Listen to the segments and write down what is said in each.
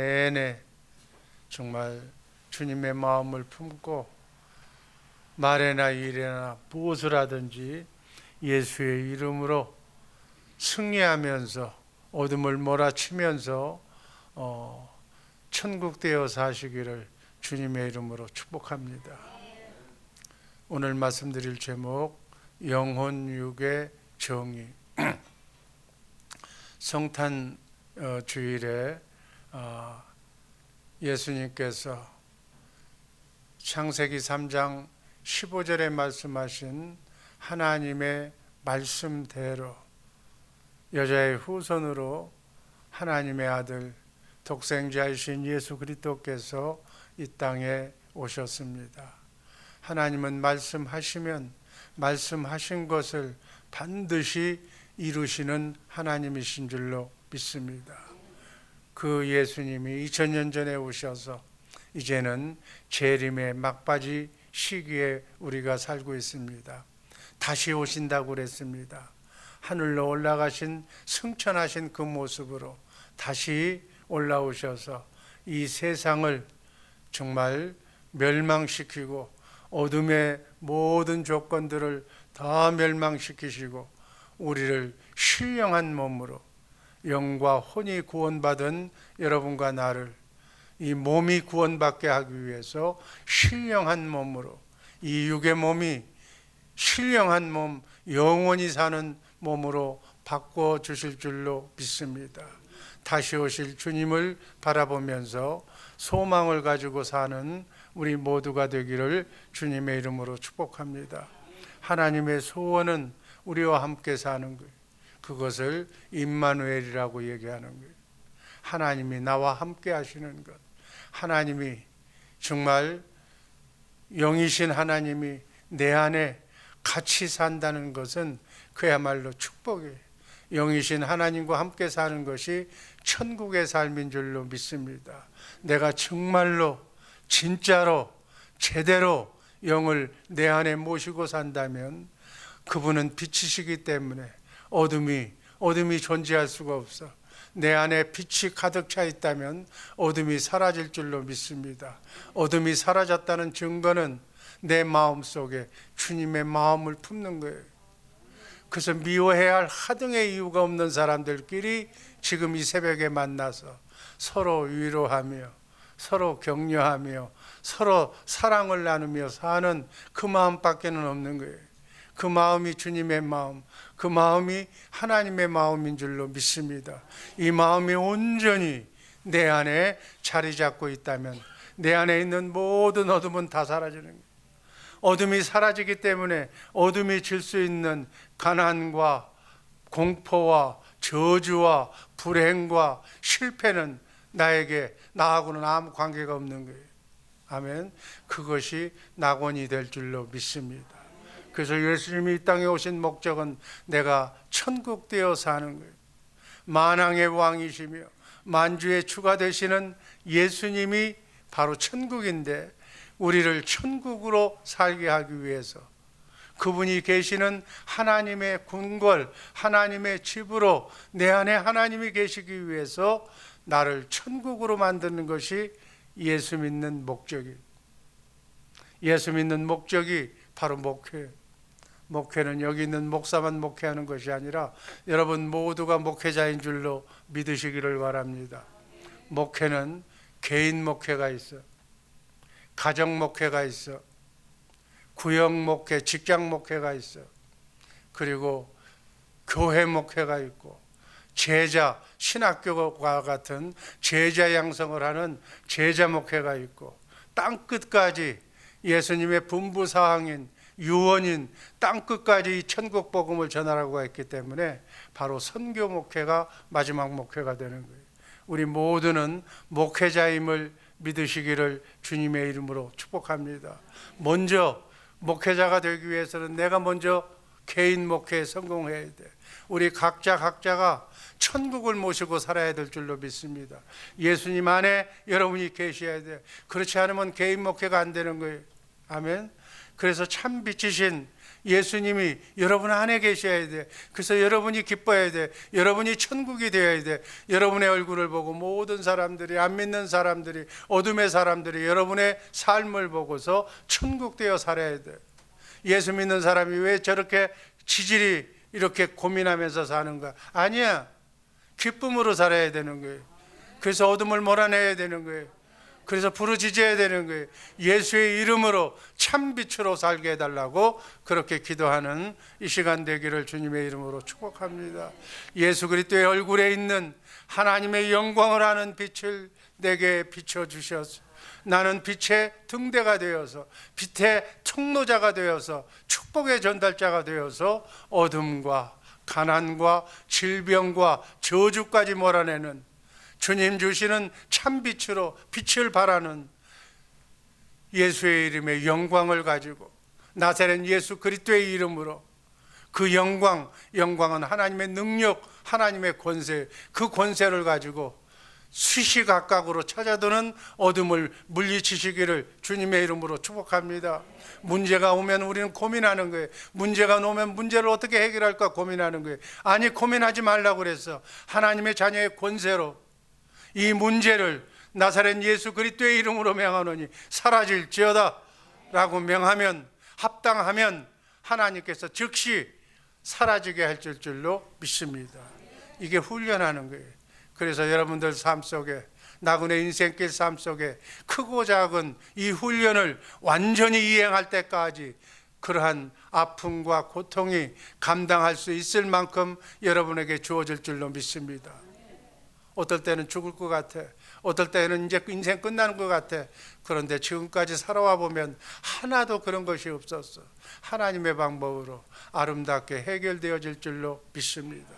내내 정말 주님의 마음을 품고 말에나 일에나 무엇을 하든지 예수의 이름으로 승리하면서 어둠을 몰아치면서 어, 천국 되어 사시기를 주님의 이름으로 축복합니다. 오늘 말씀드릴 제목 영혼 육의 정의 성탄 어, 주일에 어, 예수님께서 창세기 3장 15절에 말씀하신 하나님의 말씀대로 여자의 후손으로 하나님의 아들 독생자이신 예수 그리스도께서 이 땅에 오셨습니다. 하나님은 말씀하시면 말씀하신 것을 반드시 이루시는 하나님이신 줄로 믿습니다. 그 예수님이 2000년 전에 오셔서 이제는 재림의 막바지 시기에 우리가 살고 있습니다. 다시 오신다고 그랬습니다. 하늘로 올라가신 승천하신 그 모습으로 다시 올라오셔서 이 세상을 정말 멸망시키고 어둠의 모든 조건들을 다 멸망시키시고 우리를 신령한 몸으로 영과 혼이 구원받은 여러분과 나를 이 몸이 구원받게 하기 위해서 신령한 몸으로 이 육의 몸이 신령한 몸, 영원히 사는 몸으로 바꿔 주실 줄로 믿습니다. 다시 오실 주님을 바라보면서 소망을 가지고 사는 우리 모두가 되기를 주님의 이름으로 축복합니다. 하나님의 소원은 우리와 함께 사는 거예요. 그것을 임마누엘이라고 얘기하는 거예요. 하나님이 나와 함께 하시는 것. 하나님이 정말 영이신 하나님이 내 안에 같이 산다는 것은 그야말로 축복이에요. 영이신 하나님과 함께 사는 것이 천국의 삶인 줄로 믿습니다. 내가 정말로 진짜로 제대로 영을 내 안에 모시고 산다면 그분은 빛이시기 때문에 어둠이 어둠이 존재할 수가 없어. 내 안에 빛이 가득 차 있다면 어둠이 사라질 줄로 믿습니다. 어둠이 사라졌다는 증거는 내 마음 속에 주님의 마음을 품는 거예요. 그래서 미워해야 할 하등의 이유가 없는 사람들끼리 지금 이 새벽에 만나서 서로 위로하며 서로 격려하며 서로 사랑을 나누며 사는 그 마음밖에는 없는 거예요. 그 마음이 주님의 마음, 그 마음이 하나님의 마음인 줄로 믿습니다. 이 마음이 온전히 내 안에 자리 잡고 있다면 내 안에 있는 모든 어둠은 다 사라지는 거예요. 어둠이 사라지기 때문에 어둠이 질 수 있는 가난과 공포와 저주와 불행과 실패는 나에게 나하고는 아무 관계가 없는 거예요. 아멘. 그것이 낙원이 될 줄로 믿습니다. 그래서 예수님이 이 땅에 오신 목적은 내가 천국 되어 사는 거예요. 만왕의 왕이시며 만주의 주가 되시는 예수님이 바로 천국인데 우리를 천국으로 살게 하기 위해서 그분이 계시는 하나님의 궁궐, 하나님의 집으로 내 안에 하나님이 계시기 위해서 나를 천국으로 만드는 것이 예수 믿는 목적이. 예수 믿는 목적이 바로 목회. 목회는 여기 있는 목사만 목회하는 것이 아니라 여러분 모두가 목회자인 줄로 믿으시기를 바랍니다. 목회는 개인 목회가 있어. 가정 목회가 있어. 구역 목회, 직장 목회가 있어. 그리고 교회 목회가 있고 제자 신학교와 같은 제자 양성을 하는 제자 목회가 있고 땅 끝까지 예수님의 분부 사항인 유언인 땅 끝까지 천국 복음을 전하라고 했기 때문에 바로 선교 목회가 마지막 목회가 되는 거예요. 우리 모두는 목회자임을 믿으시기를 주님의 이름으로 축복합니다. 먼저 목회자가 되기 위해서는 내가 먼저 개인 목회에 성공해야 돼. 우리 각자 각자가 천국을 모시고 살아야 될 줄로 믿습니다. 예수님 안에 여러분이 계셔야 돼. 그렇지 않으면 개인 목회가 안 되는 거예요. 아멘. 그래서 참 빛이신 예수님이 여러분 안에 계셔야 돼. 그래서 여러분이 기뻐해야 돼. 여러분이 천국이 되어야 돼. 여러분의 얼굴을 보고 모든 사람들이 안 믿는 사람들이 어둠의 사람들이 여러분의 삶을 보고서 천국 되어 살아야 돼. 예수 믿는 사람이 왜 저렇게 지질이 이렇게 고민하면서 사는가? 아니야. 기쁨으로 살아야 되는 거예요. 그래서 어둠을 몰아내야 되는 거예요. 그래서 부르짖어야 되는 거예요. 예수의 이름으로 참 빛으로 살게 해달라고 그렇게 기도하는 이 시간 되기를 주님의 이름으로 축복합니다. 예수 그리스도의 얼굴에 있는 하나님의 영광을 아는 빛을 내게 비춰 주셔서 나는 빛의 등대가 되어서 빛의 통로자가 되어서 축복의 전달자가 되어서 어둠과 가난과 질병과 저주까지 몰아내는 주님 주시는 참 빛으로 빛을 발하는 예수의 이름의 영광을 가지고 나사렛 예수 그리스도의 이름으로 그 영광 영광은 하나님의 능력 하나님의 권세 그 권세를 가지고 수시각각으로 찾아드는 어둠을 물리치시기를 주님의 이름으로 축복합니다. 문제가 오면 우리는 고민하는 거예요. 문제가 오면 문제를 어떻게 해결할까 고민하는 거예요. 아니 고민하지 말라고 그랬어. 하나님의 자녀의 권세로 이 문제를 나사렛 예수 그리스도의 이름으로 명하노니 사라질지어다 라고 명하면 합당하면 하나님께서 즉시 사라지게 할 줄로 믿습니다. 이게 훈련하는 거예요. 그래서 여러분들 삶 속에 나그네 인생길 삶 속에 크고 작은 이 훈련을 완전히 이행할 때까지 그러한 아픔과 고통이 감당할 수 있을 만큼 여러분에게 주어질 줄로 믿습니다. 어떨 때는 죽을 것 같아. 어떨 때는 이제 인생 끝나는 것 같아. 그런데 지금까지 살아와 보면 하나도 그런 것이 없었어. 하나님의 방법으로 아름답게 해결되어질 줄로 믿습니다.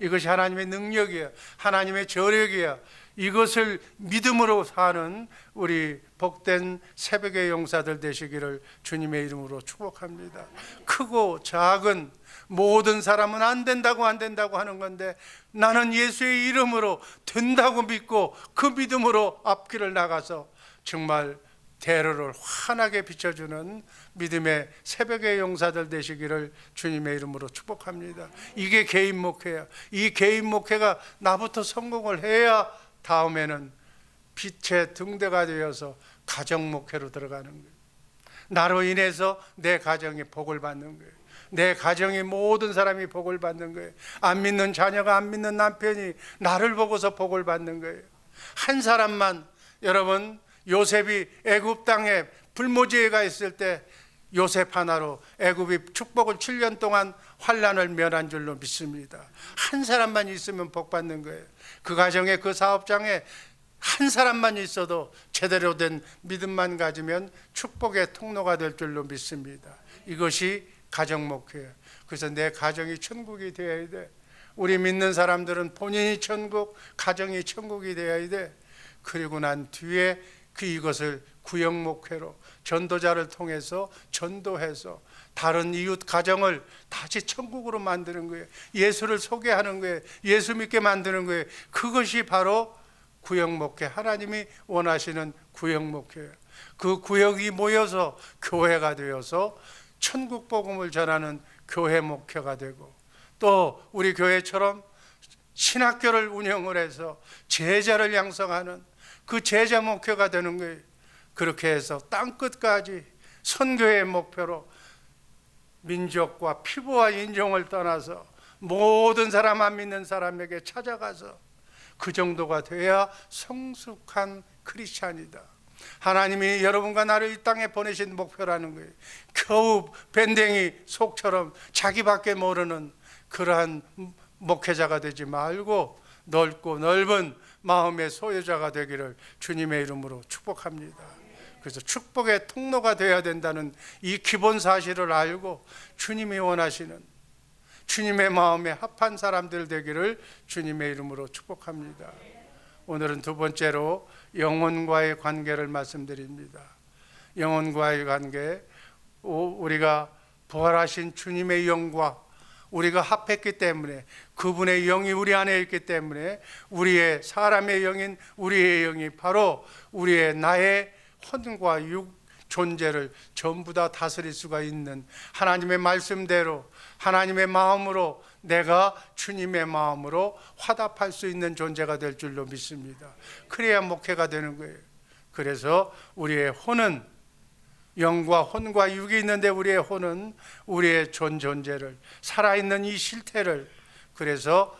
이것이 하나님의 능력이야. 하나님의 저력이야. 이것을 믿음으로 사는 우리 복된 새벽의 용사들 되시기를 주님의 이름으로 축복합니다. 크고 작은 모든 사람은 안 된다고 안 된다고 하는 건데 나는 예수의 이름으로 된다고 믿고 그 믿음으로 앞길을 나가서 정말 대로를 환하게 비춰주는 믿음의 새벽의 용사들 되시기를 주님의 이름으로 축복합니다. 이게 개인 목회야. 이 개인 목회가 나부터 성공을 해야 다음에는 빛의 등대가 되어서 가정 목회로 들어가는 거예요. 나로 인해서 내 가정이 복을 받는 거예요. 내 가정이 모든 사람이 복을 받는 거예요. 안 믿는 자녀가 안 믿는 남편이 나를 보고서 복을 받는 거예요. 한 사람만 여러분 요셉이 애굽 땅에 불모지에가 있을 때 요셉 하나로 애굽이 축복을 7년 동안 환란을 면한 줄로 믿습니다. 한 사람만 있으면 복 받는 거예요. 그 가정에 그 사업장에 한 사람만 있어도 제대로 된 믿음만 가지면 축복의 통로가 될 줄로 믿습니다. 이것이 가정 목회예요. 그래서 내 가정이 천국이 되어야 돼. 우리 믿는 사람들은 본인이 천국, 가정이 천국이 되어야 돼. 그리고 난 뒤에 그 이것을 구역 목회로 전도자를 통해서 전도해서 다른 이웃 가정을 다시 천국으로 만드는 거예요. 예수를 소개하는 거예요. 예수 믿게 만드는 거예요. 그것이 바로 구역 목회 하나님이 원하시는 구역 목회예요. 그 구역이 모여서 교회가 되어서 천국 복음을 전하는 교회 목회가 되고 또 우리 교회처럼 신학교를 운영을 해서 제자를 양성하는 그 제자 목표가 되는 거예요. 그렇게 해서 땅 끝까지 선교의 목표로 민족과 피부와 인종을 떠나서 모든 사람 안 믿는 사람에게 찾아가서 그 정도가 돼야 성숙한 크리스찬이다. 하나님이 여러분과 나를 이 땅에 보내신 목표라는 거예요. 겨우 밴댕이 속처럼 자기밖에 모르는 그러한 목회자가 되지 말고 넓고 넓은 마음의 소유자가 되기를 주님의 이름으로 축복합니다. 그래서 축복의 통로가 되어야 된다는 이 기본 사실을 알고 주님이 원하시는 주님의 마음에 합한 사람들 되기를 주님의 이름으로 축복합니다. 오늘은 두 번째로 영혼과의 관계를 말씀드립니다. 영혼과의 관계, 우리가 부활하신 주님의 영과 우리가 합했기 때문에 그분의 영이 우리 안에 있기 때문에 우리의 사람의 영인 우리의 영이 바로 우리의 나의 혼과 육, 존재를 전부 다 다스릴 수가 있는 하나님의 말씀대로 하나님의 마음으로 내가 주님의 마음으로 화답할 수 있는 존재가 될 줄로 믿습니다. 그래야 목회가 되는 거예요. 그래서 우리의 혼은 영과 혼과 육이 있는데 우리의 혼은 우리의 존 존재를 살아있는 이 실태를 그래서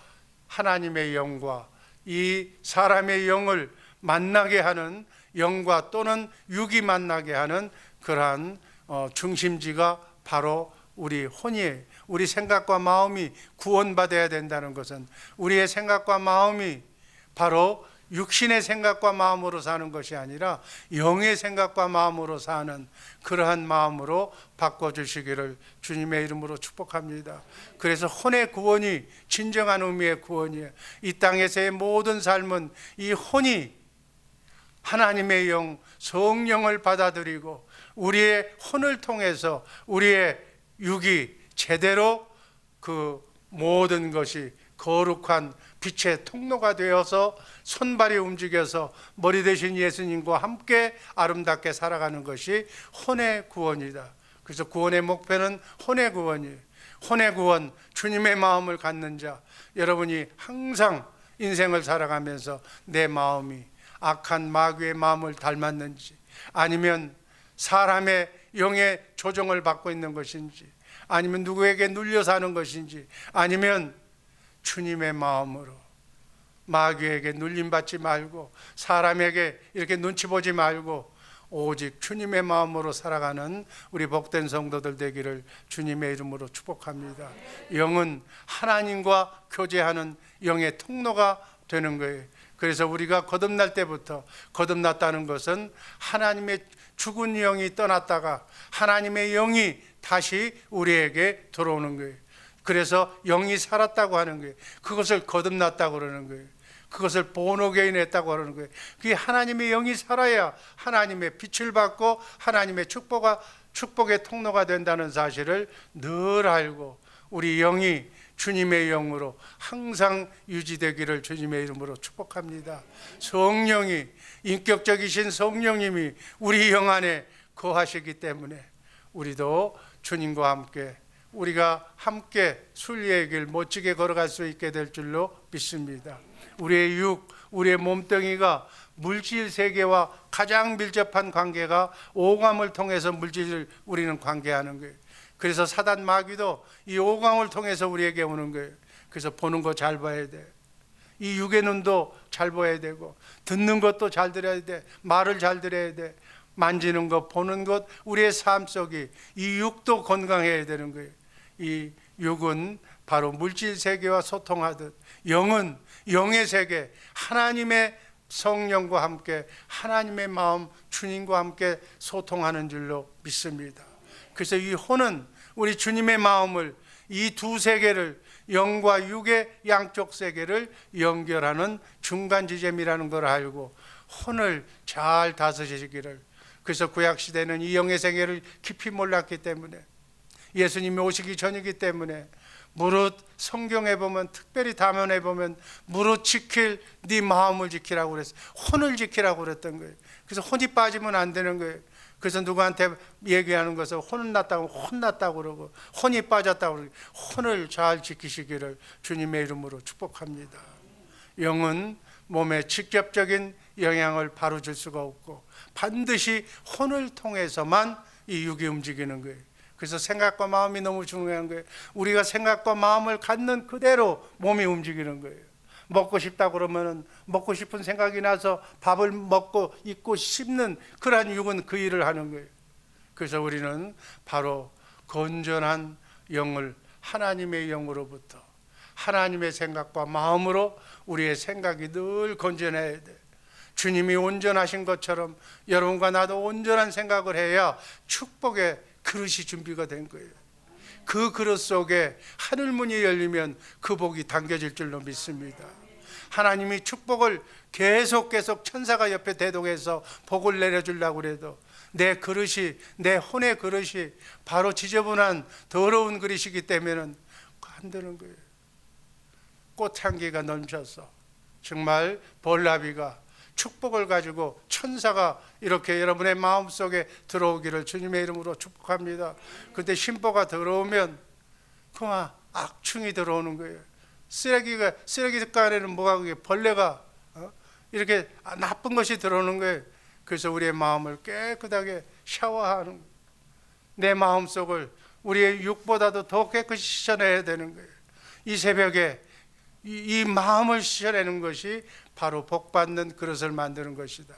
하나님의 영과 이 사람의 영을 만나게 하는 영과 또는 육이 만나게 하는 그러한 어, 중심지가 바로 우리 혼이에요. 우리 생각과 마음이 구원받아야 된다는 것은 우리의 생각과 마음이 바로 육신의 생각과 마음으로 사는 것이 아니라 영의 생각과 마음으로 사는 그러한 마음으로 바꿔주시기를 주님의 이름으로 축복합니다. 그래서 혼의 구원이 진정한 의미의 구원이에요. 이 땅에서의 모든 삶은 이 혼이 하나님의 영, 성령을 받아들이고 우리의 혼을 통해서 우리의 육이 제대로 그 모든 것이 거룩한 빛의 통로가 되어서 손발이 움직여서 머리 대신 예수님과 함께 아름답게 살아가는 것이 혼의 구원이다. 그래서 구원의 목표는 혼의 구원이에요. 혼의 구원, 주님의 마음을 갖는 자, 여러분이 항상 인생을 살아가면서 내 마음이 악한 마귀의 마음을 닮았는지, 아니면 사람의 영의 조종을 받고 있는 것인지, 아니면 누구에게 눌려 사는 것인지, 아니면 주님의 마음으로 마귀에게 눌림 받지 말고 사람에게 이렇게 눈치 보지 말고 오직 주님의 마음으로 살아가는 우리 복된 성도들 되기를 주님의 이름으로 축복합니다. 영은 하나님과 교제하는 영의 통로가 되는 거예요. 그래서 우리가 거듭날 때부터 거듭났다는 것은 하나님의 죽은 영이 떠났다가 하나님의 영이 다시 우리에게 들어오는 거예요. 그래서 영이 살았다고 하는 거예요. 그것을 거듭났다고 그러는 거예요. 그것을 본호게인 했다고 하는 거예요. 그게 하나님의 영이 살아야 하나님의 빛을 받고 하나님의 축복가 축복의 통로가 된다는 사실을 늘 알고 우리 영이 주님의 영으로 항상 유지되기를 주님의 이름으로 축복합니다. 성령이 인격적이신 성령님이 우리 영 안에 거하시기 때문에 우리도 주님과 함께 우리가 함께 순리의 길 멋지게 걸어갈 수 있게 될 줄로 믿습니다. 우리의 육, 우리의 몸뚱이가 물질 세계와 가장 밀접한 관계가 오감을 통해서 물질을 우리는 관계하는 거예요. 그래서 사단 마귀도 이 오감을 통해서 우리에게 오는 거예요. 그래서 보는 거 잘 봐야 돼. 이 육의 눈도 잘 봐야 되고 듣는 것도 잘 들어야 돼. 말을 잘 들어야 돼. 만지는 것, 보는 것, 우리의 삶 속이 이 육도 건강해야 되는 거예요. 이 육은 바로 물질 세계와 소통하듯 영은 영의 세계, 하나님의 성령과 함께 하나님의 마음 주님과 함께 소통하는 줄로 믿습니다. 그래서 이 혼은 우리 주님의 마음을 이 두 세계를 영과 육의 양쪽 세계를 연결하는 중간 지점이라는 걸 알고 혼을 잘 다스리시기를 그래서 구약 시대는 이 영의 세계를 깊이 몰랐기 때문에 예수님이 오시기 전이기 때문에 무릇 성경에 보면 특별히 다면에 보면 무릇 지킬 네 마음을 지키라고 그랬어. 혼을 지키라고 그랬던 거예요. 그래서 혼이 빠지면 안 되는 거예요. 그래서 누구한테 얘기하는 것을 혼은 났다고 혼났다고 그러고 혼이 빠졌다고 그러고 혼을 잘 지키시기를 주님의 이름으로 축복합니다. 영은 몸에 직접적인 영향을 바로 줄 수가 없고 반드시 혼을 통해서만 이 육이 움직이는 거예요. 그래서 생각과 마음이 너무 중요한 거예요. 우리가 생각과 마음을 갖는 그대로 몸이 움직이는 거예요. 먹고 싶다 그러면은 먹고 싶은 생각이 나서 밥을 먹고 있고 씹는 그러한 육은 그 일을 하는 거예요. 그래서 우리는 바로 건전한 영을 하나님의 영으로부터 하나님의 생각과 마음으로 우리의 생각이 늘 건전해야 돼. 주님이 온전하신 것처럼 여러분과 나도 온전한 생각을 해야 축복의 그릇이 준비가 된 거예요. 그 그릇 속에 하늘 문이 열리면 그 복이 담겨질 줄로 믿습니다. 하나님이 축복을 계속 계속 천사가 옆에 대동해서 복을 내려주려고 그래도 내 그릇이 내 혼의 그릇이 바로 지저분한 더러운 그릇이기 때문에는 안 되는 거예요. 꽃향기가 넘쳐서 정말 벌나비가 축복을 가지고 천사가 이렇게 여러분의 마음 속에 들어오기를 주님의 이름으로 축복합니다. 근데 심보가 들어오면 그만 악충이 들어오는 거예요. 쓰레기가 쓰레기가 안에는 뭐가 그게 벌레가 어? 이렇게 나쁜 것이 들어오는 거예요. 그래서 우리의 마음을 깨끗하게 샤워하는. 내 마음 속을 우리의 육보다도 더 깨끗이 씻어내야 되는 거예요. 이 새벽에 이, 이 마음을 씻어내는 것이 바로 복받는 그릇을 만드는 것이다.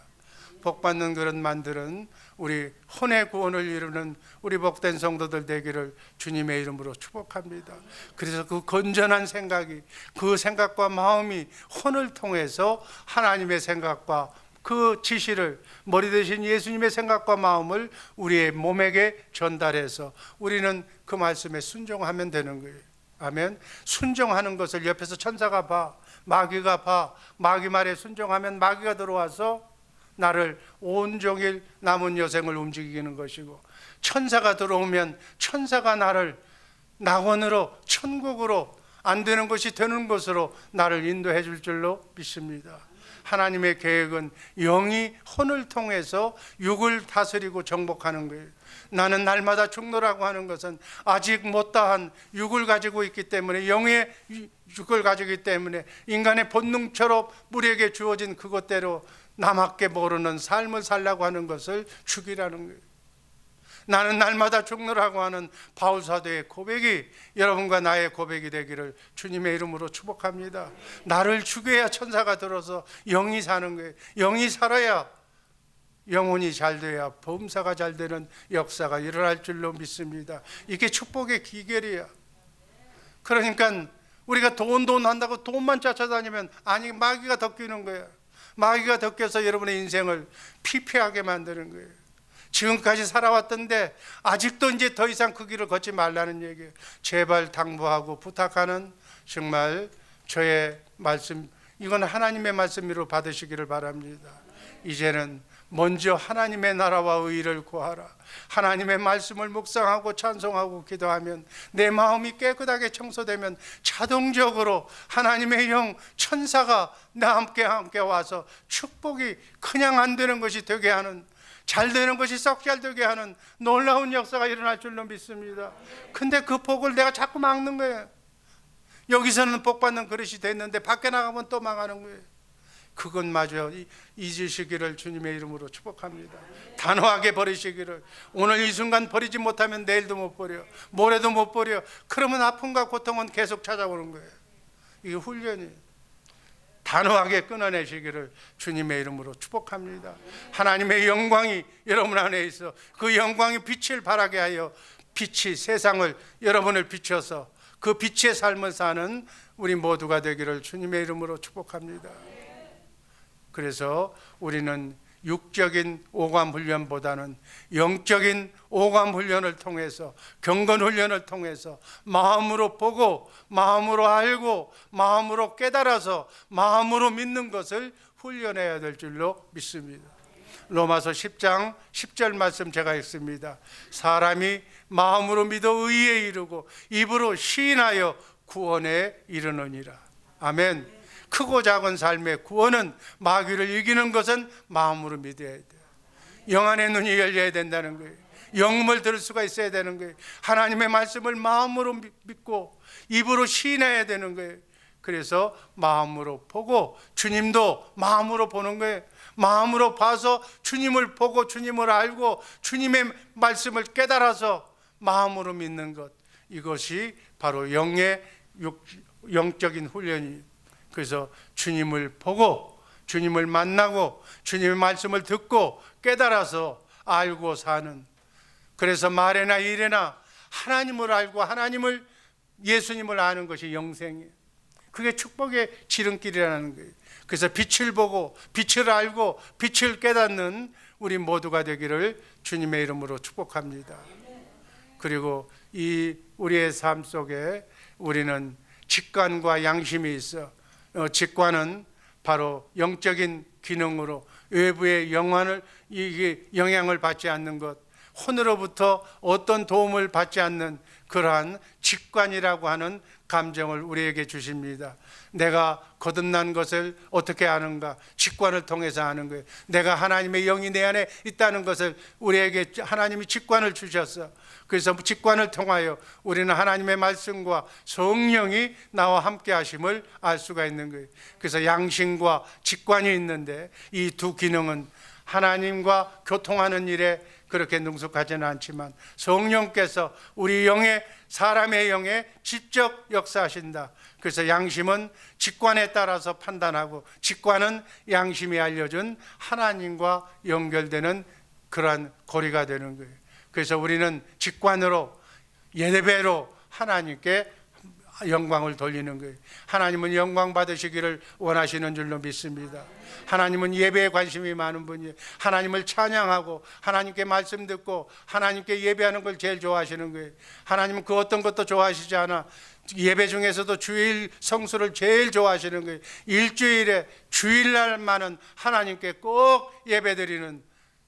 복받는 그릇 만드는 우리 혼의 구원을 이루는 우리 복된 성도들 되기를 주님의 이름으로 축복합니다. 그래서 그 건전한 생각이 그 생각과 마음이 혼을 통해서 하나님의 생각과 그 지시를 머리 대신 예수님의 생각과 마음을 우리의 몸에게 전달해서 우리는 그 말씀에 순종하면 되는 거예요. 아멘. 순종하는 것을 옆에서 천사가 봐, 마귀가 봐, 마귀 말에 순종하면 마귀가 들어와서 나를 온종일 남은 여생을 움직이는 것이고 천사가 들어오면 천사가 나를 낙원으로 천국으로 안 되는 것이 되는 것으로 나를 인도해 줄 줄로 믿습니다. 하나님의 계획은 영이 혼을 통해서 육을 다스리고 정복하는 거예요. 나는 날마다 죽노라고 하는 것은 아직 못다한 육을 가지고 있기 때문에 영의 육을 가지고 있기 때문에 인간의 본능처럼 우리에게 주어진 그것대로 남밖에 모르는 삶을 살라고 하는 것을 죽이라는 거예요. 나는 날마다 죽노라고 하는 바울 사도의 고백이 여러분과 나의 고백이 되기를 주님의 이름으로 축복합니다. 나를 죽여야 천사가 들어서 영이 사는 거예요. 영이 살아야 영혼이 잘 돼야 범사가 잘 되는 역사가 일어날 줄로 믿습니다. 이게 축복의 기결이야. 그러니까 우리가 돈 돈 한다고 돈만 쫓아다니면 아니 마귀가 덮이는 거야. 마귀가 덮여서 여러분의 인생을 피폐하게 만드는 거예요. 지금까지 살아왔던데 아직도 이제 더 이상 그 길을 걷지 말라는 얘기예요. 제발 당부하고 부탁하는 정말 저의 말씀 이건 하나님의 말씀으로 받으시기를 바랍니다. 이제는 먼저 하나님의 나라와 의를 구하라. 하나님의 말씀을 묵상하고 찬송하고 기도하면 내 마음이 깨끗하게 청소되면 자동적으로 하나님의 영 천사가 나 함께 함께 와서 축복이 그냥 안 되는 것이 되게 하는 잘 되는 것이 썩 잘 되게 하는 놀라운 역사가 일어날 줄로 믿습니다. 근데 그 복을 내가 자꾸 막는 거예요. 여기서는 복 받는 그릇이 됐는데 밖에 나가면 또 망하는 거예요. 그것마저 잊으시기를 주님의 이름으로 축복합니다. 단호하게 버리시기를 오늘 이 순간 버리지 못하면 내일도 못 버려, 모레도 못 버려. 그러면 아픔과 고통은 계속 찾아오는 거예요. 이게 훈련이 단호하게 끊어내시기를 주님의 이름으로 축복합니다. 하나님의 영광이 여러분 안에 있어 그 영광이 빛을 발하게 하여 빛이 세상을 여러분을 비춰서 그 빛의 삶을 사는 우리 모두가 되기를 주님의 이름으로 축복합니다. 그래서 우리는 육적인 오감 훈련보다는 영적인 오감 훈련을 통해서 경건 훈련을 통해서 마음으로 보고 마음으로 알고 마음으로 깨달아서 마음으로 믿는 것을 훈련해야 될 줄로 믿습니다. 로마서 10장 10절 말씀 제가 읽습니다. 사람이 마음으로 믿어 의에 이르고 입으로 시인하여 구원에 이르느니라. 아멘. 크고 작은 삶의 구원은 마귀를 이기는 것은 마음으로 믿어야 돼요. 영안의 눈이 열려야 된다는 거예요. 영음을 들을 수가 있어야 되는 거예요. 하나님의 말씀을 마음으로 믿고 입으로 시인해야 되는 거예요. 그래서 마음으로 보고 주님도 마음으로 보는 거예요. 마음으로 봐서 주님을 보고 주님을 알고 주님의 말씀을 깨달아서 마음으로 믿는 것. 이것이 바로 영의 영적인 훈련이에요. 그래서 주님을 보고 주님을 만나고 주님의 말씀을 듣고 깨달아서 알고 사는 그래서 말에나 일에나 하나님을 알고 하나님을 예수님을 아는 것이 영생이에요. 그게 축복의 지름길이라는 거예요. 그래서 빛을 보고 빛을 알고 빛을 깨닫는 우리 모두가 되기를 주님의 이름으로 축복합니다. 그리고 이 우리의 삶 속에 우리는 직관과 양심이 있어 어, 직관은 바로 영적인 기능으로 외부의 영향을 이게 영향을 받지 않는 것, 혼으로부터 어떤 도움을 받지 않는 그러한 직관이라고 하는 감정을 우리에게 주십니다. 내가 거듭난 것을 어떻게 아는가? 직관을 통해서 아는 거예요. 내가 하나님의 영이 내 안에 있다는 것을 우리에게 하나님이 직관을 주셨어. 그래서 직관을 통하여 우리는 하나님의 말씀과 성령이 나와 함께 하심을 알 수가 있는 거예요. 그래서 양심과 직관이 있는데 이 두 기능은 하나님과 교통하는 일에 그렇게 능숙하지는 않지만 성령께서 우리 영의 사람의 영에 직접 역사하신다. 그래서 양심은 직관에 따라서 판단하고 직관은 양심이 알려준 하나님과 연결되는 그러한 고리가 되는 거예요. 그래서 우리는 직관으로 예배로 하나님께 영광을 돌리는 거예요. 하나님은 영광 받으시기를 원하시는 줄로 믿습니다. 하나님은 예배에 관심이 많은 분이에요. 하나님을 찬양하고 하나님께 말씀 듣고 하나님께 예배하는 걸 제일 좋아하시는 거예요. 하나님은 그 어떤 것도 좋아하시지 않아. 예배 중에서도 주일 성수를 제일 좋아하시는 거예요. 일주일에 주일날만은 하나님께 꼭 예배 드리는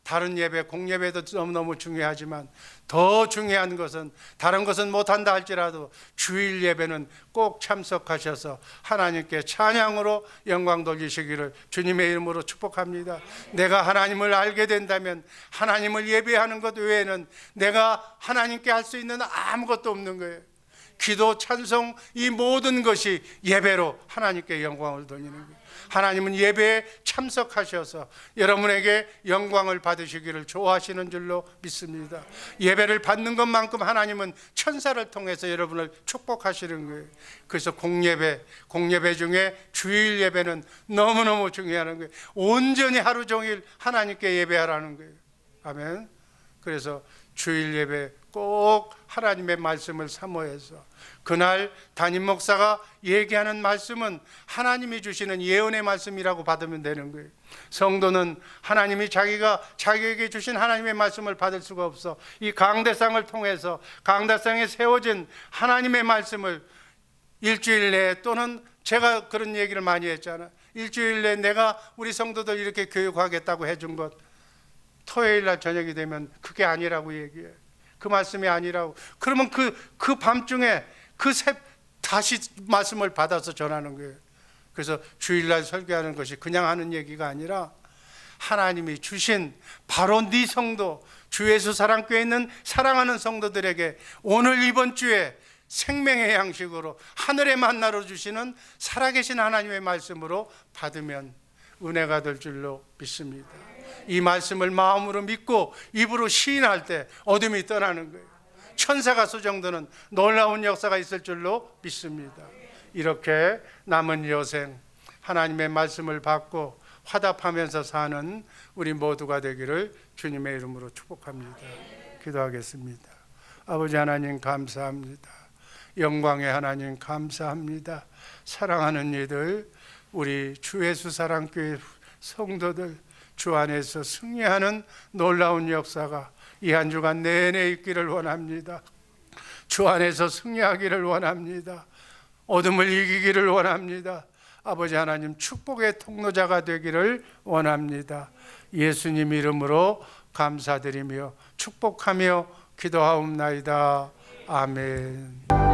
다른 예배, 공예배도 너무너무 중요하지만 더 중요한 것은 다른 것은 못한다 할지라도 주일 예배는 꼭 참석하셔서 하나님께 찬양으로 영광 돌리시기를 주님의 이름으로 축복합니다. 내가 하나님을 알게 된다면 하나님을 예배하는 것 외에는 내가 하나님께 할 수 있는 아무것도 없는 거예요. 기도, 찬송 이 모든 것이 예배로 하나님께 영광을 돌리는 거예요. 하나님은 예배에 참석하셔서 여러분에게 영광을 받으시기를 좋아하시는 줄로 믿습니다. 예배를 받는 것만큼 하나님은 천사를 통해서 여러분을 축복하시는 거예요. 그래서 공예배, 공예배 중에 주일 예배는 너무너무 중요한 거예요. 온전히 하루 종일 하나님께 예배하라는 거예요. 아멘. 그래서 주일 예배 꼭 하나님의 말씀을 사모해서 그날 담임 목사가 얘기하는 말씀은 하나님이 주시는 예언의 말씀이라고 받으면 되는 거예요. 성도는 하나님이 자기가 자기에게 주신 하나님의 말씀을 받을 수가 없어. 이 강대상을 통해서 강대상에 세워진 하나님의 말씀을 일주일 내에 또는 제가 그런 얘기를 많이 했잖아. 일주일 내에 내가 우리 성도들 이렇게 교육하겠다고 해준 것 토요일 날 저녁이 되면 그게 아니라고 얘기해. 그 말씀이 아니라고. 그러면 그, 그 밤중에 그 새, 다시 말씀을 받아서 전하는 거예요. 그래서 주일날 설교하는 것이 그냥 하는 얘기가 아니라 하나님이 주신 바로 네 성도, 주 예수 사랑교회에 있는 사랑하는 성도들에게 오늘 이번 주에 생명의 양식으로 하늘의 만나로 주시는 살아계신 하나님의 말씀으로 받으면 은혜가 될 줄로 믿습니다. 이 말씀을 마음으로 믿고 입으로 시인할 때 어둠이 떠나는 거예요. 천사가 수정되는 놀라운 역사가 있을 줄로 믿습니다. 이렇게 남은 여생 하나님의 말씀을 받고 화답하면서 사는 우리 모두가 되기를 주님의 이름으로 축복합니다. 기도하겠습니다. 아버지 하나님 감사합니다. 영광의 하나님 감사합니다. 사랑하는 이들 우리 주 예수 사랑교회 성도들 주 안에서 승리하는 놀라운 역사가 이 한 주간 내내 있기를 원합니다. 주 안에서 승리하기를 원합니다. 어둠을 이기기를 원합니다. 아버지 하나님 축복의 통로자가 되기를 원합니다. 예수님 이름으로 감사드리며 축복하며 기도하옵나이다. 아멘.